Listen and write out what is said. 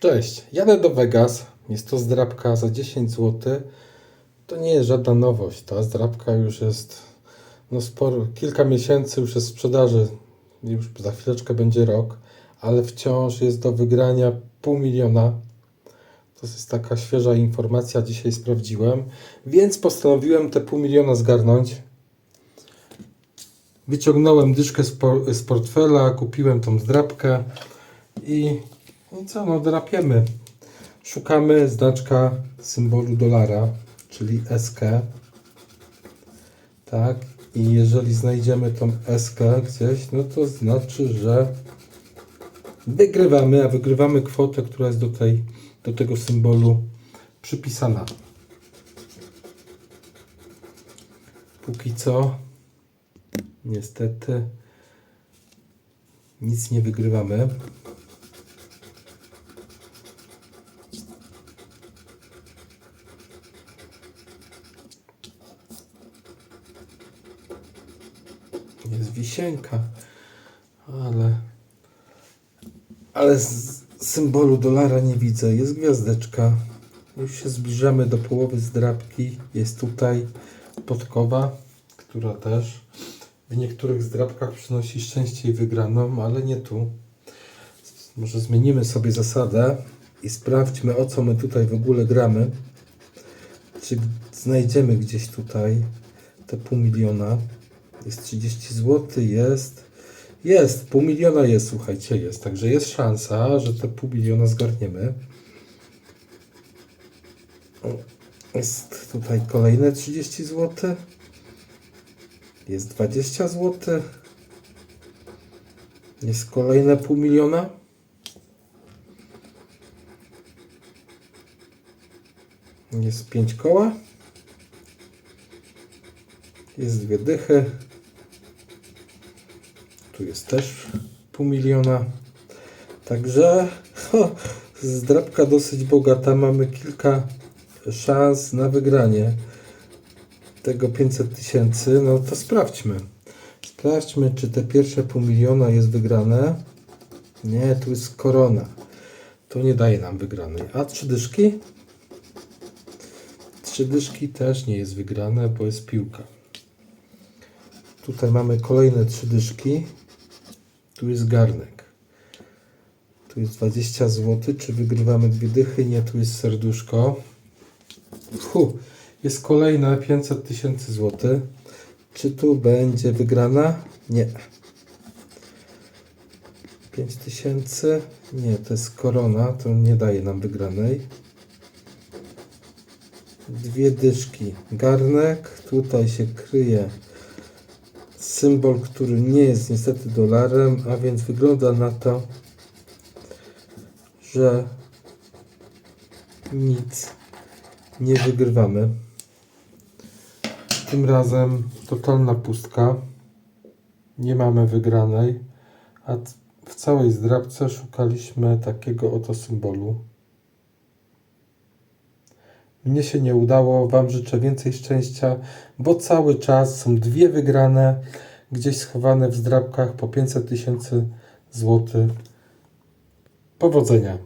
Cześć, jadę do Vegas. Jest to zdrabka za 10 zł. To nie jest żadna nowość. Ta zdrabka już jest no sporo, kilka miesięcy już jest w sprzedaży. Już za chwileczkę będzie rok, ale wciąż jest do wygrania pół miliona. To jest taka świeża informacja, dzisiaj sprawdziłem, więc postanowiłem te pół miliona zgarnąć. Wyciągnąłem dyszkę z, por- z portfela, kupiłem tą zdrabkę i, i co, no drapiemy. Szukamy znaczka symbolu dolara, czyli SK. Tak, i jeżeli znajdziemy tą SK gdzieś, no to znaczy, że wygrywamy, a wygrywamy kwotę, która jest do, tej, do tego symbolu przypisana. Póki co, niestety, nic nie wygrywamy. Jest wisienka, ale ale z symbolu dolara nie widzę. Jest gwiazdeczka. Już się zbliżamy do połowy zdrabki. Jest tutaj podkowa, która też w niektórych zdrabkach przynosi szczęście i wygraną, ale nie tu. Może zmienimy sobie zasadę i sprawdźmy o co my tutaj w ogóle gramy. Czy znajdziemy gdzieś tutaj te pół miliona. Jest 30 zł, jest. Jest, pół miliona jest, słuchajcie, jest. Także jest szansa, że te pół miliona zgarniemy. Jest tutaj kolejne 30 zł. Jest 20 zł. Jest kolejne pół miliona. Jest 5 koła. Jest dwie dychy. Tu jest też pół miliona. Także ho, zdrabka dosyć bogata. Mamy kilka szans na wygranie tego 500 tysięcy. No to sprawdźmy. Sprawdźmy, czy te pierwsze pół miliona jest wygrane. Nie, tu jest korona. To nie daje nam wygranej. A trzy dyszki? Trzy dyszki też nie jest wygrane, bo jest piłka. Tutaj mamy kolejne trzy dyszki. Tu jest garnek. Tu jest 20 zł. Czy wygrywamy dwie dychy? Nie, tu jest serduszko. Fu, jest kolejne 500 tysięcy złotych. Czy tu będzie wygrana? Nie. 5 tysięcy? Nie, to jest korona, to nie daje nam wygranej. Dwie dyszki. Garnek, tutaj się kryje symbol, który nie jest niestety dolarem, a więc wygląda na to, że nic nie wygrywamy. Tym razem totalna pustka. Nie mamy wygranej, a w całej zdrabce szukaliśmy takiego oto symbolu. Mnie się nie udało, Wam życzę więcej szczęścia, bo cały czas są dwie wygrane, gdzieś schowane w zdrabkach po 500 tysięcy złotych. Powodzenia!